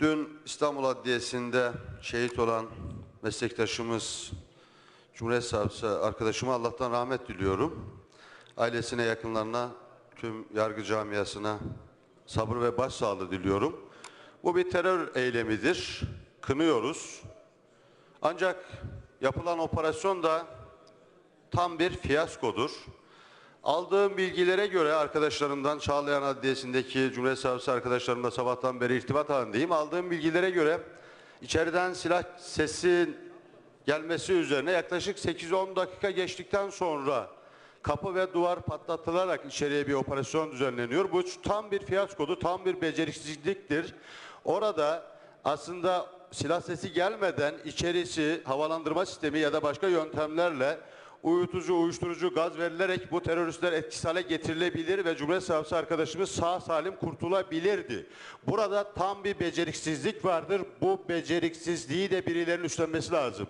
Dün İstanbul Adliyesi'nde şehit olan meslektaşımız Cumhuriyet Savcısı arkadaşıma Allah'tan rahmet diliyorum. Ailesine, yakınlarına, tüm yargı camiasına sabır ve başsağlığı diliyorum. Bu bir terör eylemidir. Kınıyoruz. Ancak yapılan operasyon da tam bir fiyaskodur. Aldığım bilgilere göre arkadaşlarımdan Çağlayan Adliyesi'ndeki Cumhuriyet Savcısı arkadaşlarımla sabahtan beri irtibat halindeyim. Aldığım bilgilere göre içeriden silah sesi gelmesi üzerine yaklaşık 8-10 dakika geçtikten sonra kapı ve duvar patlatılarak içeriye bir operasyon düzenleniyor. Bu tam bir fiyaskodur, tam bir beceriksizliktir. Orada aslında silah sesi gelmeden içerisi havalandırma sistemi ya da başka yöntemlerle uyutucu, uyuşturucu gaz verilerek bu teröristler etkisiz hale getirilebilir ve Cumhuriyet Savcısı arkadaşımız sağ salim kurtulabilirdi. Burada tam bir beceriksizlik vardır. Bu beceriksizliği de birilerinin üstlenmesi lazım.